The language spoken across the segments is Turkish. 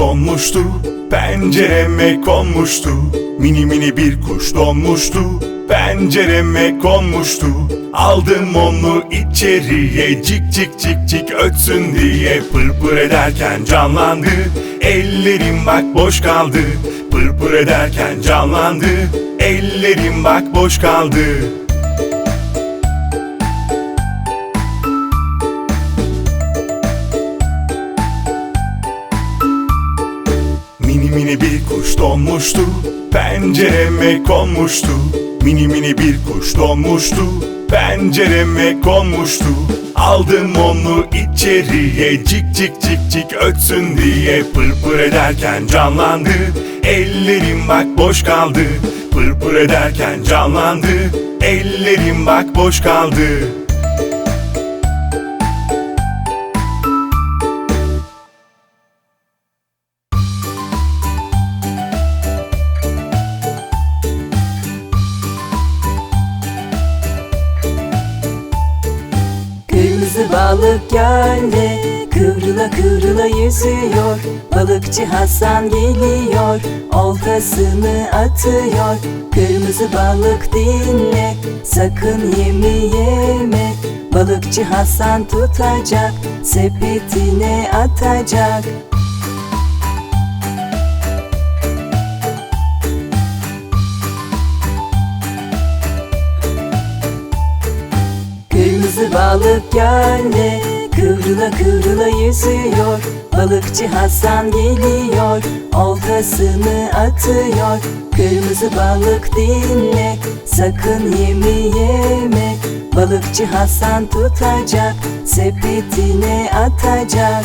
donmuştu Pencereme konmuştu. Mini mini bir kuş donmuştu Pencereme konmuştu. Aldım onu içeriye Cik cik cik cik ötsün diye. Pırpır ederken canlandı Ellerim bak boş kaldı. Pırpır ederken canlandı Ellerim bak boş kaldı Mini bir kuş donmuştu. Pencereme konmuştu. Mini mini bir kuş donmuştu. Pencereme konmuştu. Aldım onu içeriye Cik cik cik cik ötsün diye. Pırpır ederken canlandı. Ellerim bak boş kaldı. Pırpır ederken canlandı. Ellerim bak boş kaldı balık gölde Kıvrıla kıvrıla yüzüyor. Balıkçı Hasan geliyor. Oltasını atıyor. Kırmızı balık dinle. Sakın yemi yeme. Balıkçı Hasan tutacak. Sepetine atacak balık gölde Kıvrıla kıvrıla yüzüyor. Balıkçı Hasan geliyor Oltasını atıyor. Kırmızı balık dinle Sakın yemi yeme. Balıkçı Hasan tutacak Sepetine atacak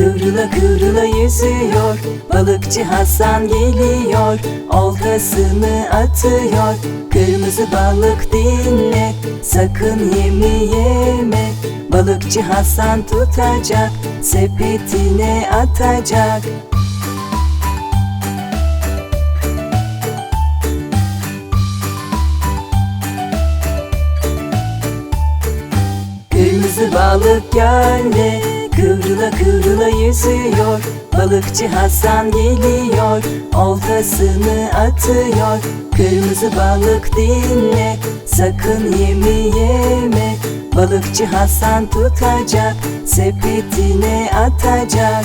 Kıvrıla kıvrıla yüzüyor. Balıkçı Hasan geliyor Oltasını atıyor. Kırmızı balık dinle Sakın yemi yeme. Balıkçı Hasan tutacak Sepetine atacak. Kırmızı balık gölde Kıvrıla kıvrıla yüzüyor. Balıkçı Hasan geliyor Oltasını atıyor. Kırmızı balık dinle Sakın yemi yeme. Balıkçı Hasan tutacak Sepetine atacak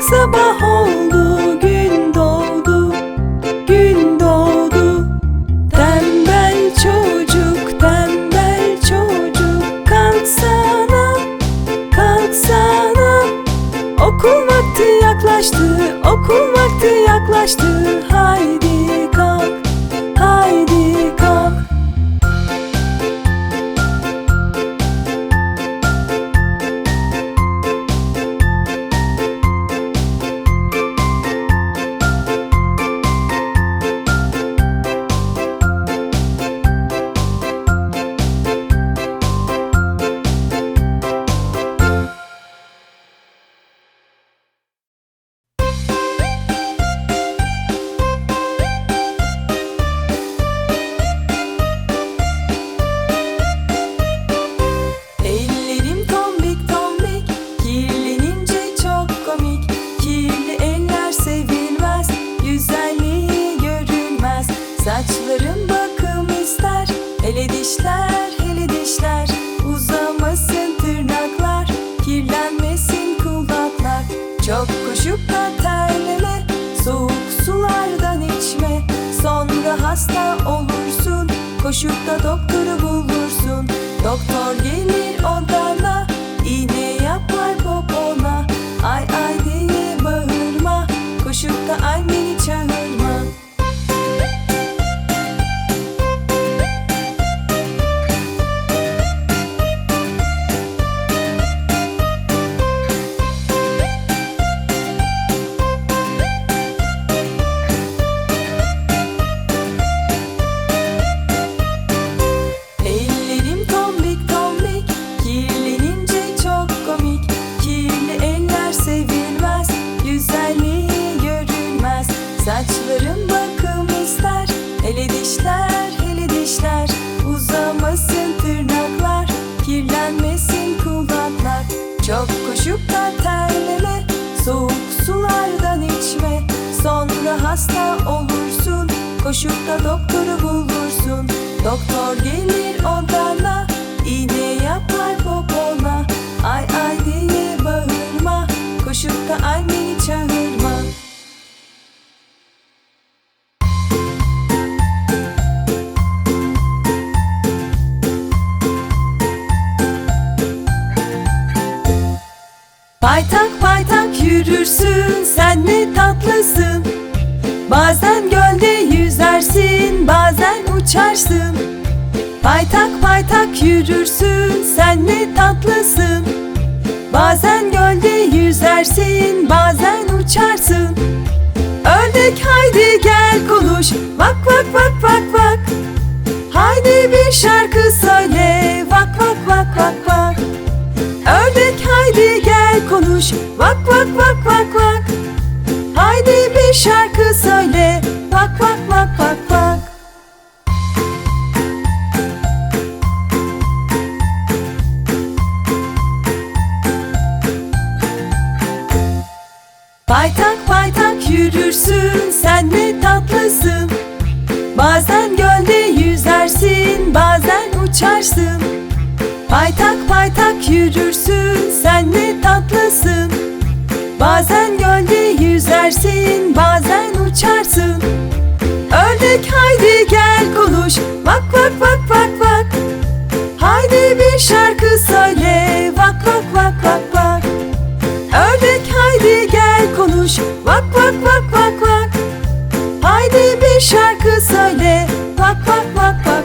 artık sabah oldu Gün doğdu, gün doğdu. Tembel çocuk, tembel çocuk. Kalksana, kalksana. Okul vakti yaklaştı, okul vakti yaklaştı. Haydi Çok koşup da terleme Soğuk sulardan içme. Sonra hasta olursun Koşup da doktoru bulursun Çok koşup da terleme Soğuk sulardan içme. Sonra hasta olursun Koşup da doktoru bulursun. Doktor gelir odana iğne Paytak paytak yürürsün sen ne tatlısın. Bazen gölde yüzersin bazen uçarsın. Paytak paytak yürürsün sen ne tatlısın. Bazen gölde yüzersin bazen uçarsın. Ördek haydi gel konuş Bak bak bak bak bak Haydi bir şarkı konuş. Bak bak bak bak bak Haydi bir şarkı söyle. Bak bak bak bak bak Paytak paytak yürürsün. Sen ne tatlısın? Bazen Ördek haydi gel konuş. Bak bak bak bak bak Haydi bir şarkı söyle. Bak bak bak bak bak Ördek haydi gel konuş. Bak bak bak bak bak Haydi bir şarkı söyle. Bak bak bak bak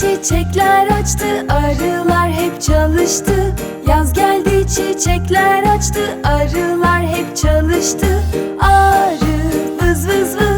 Çiçekler açtı arılar hep çalıştı. Yaz geldi çiçekler açtı arılar hep çalıştı. Arı vız vız vız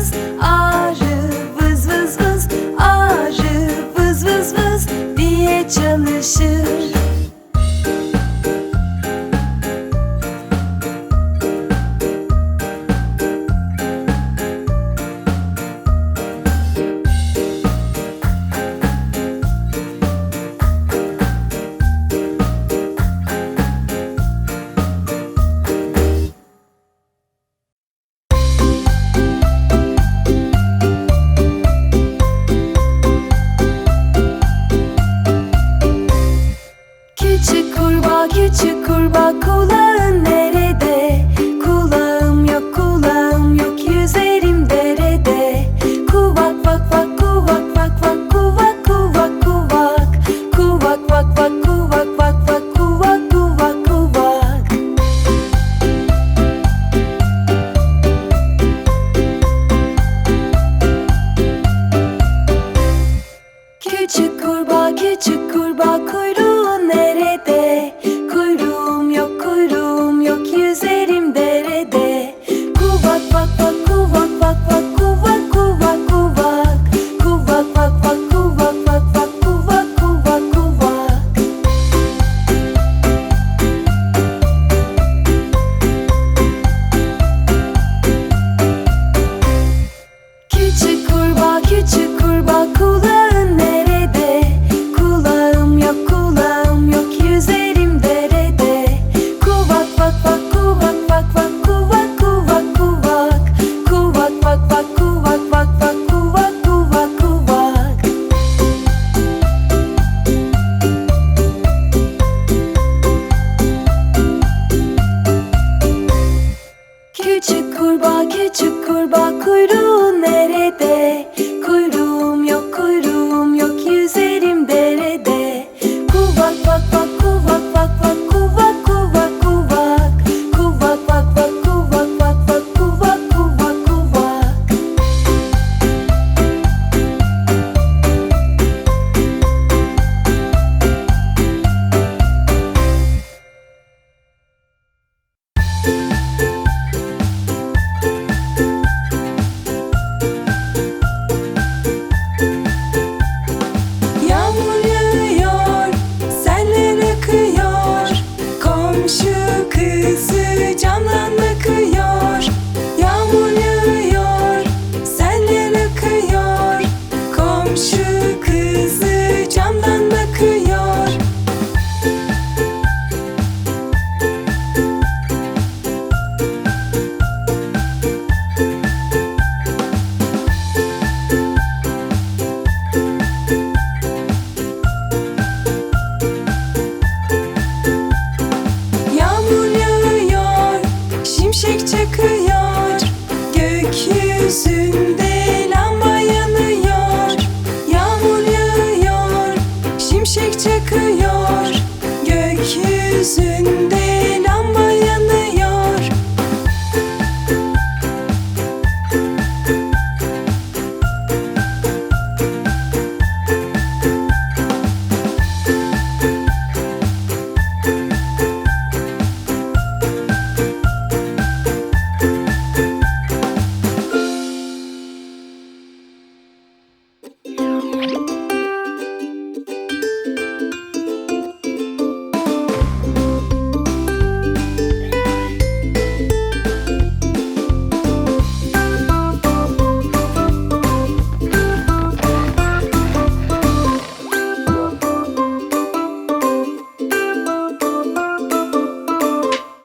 akıyor Gökyüzünde lamba yanıyor. Şimşek çakıyor. Gökyüzünde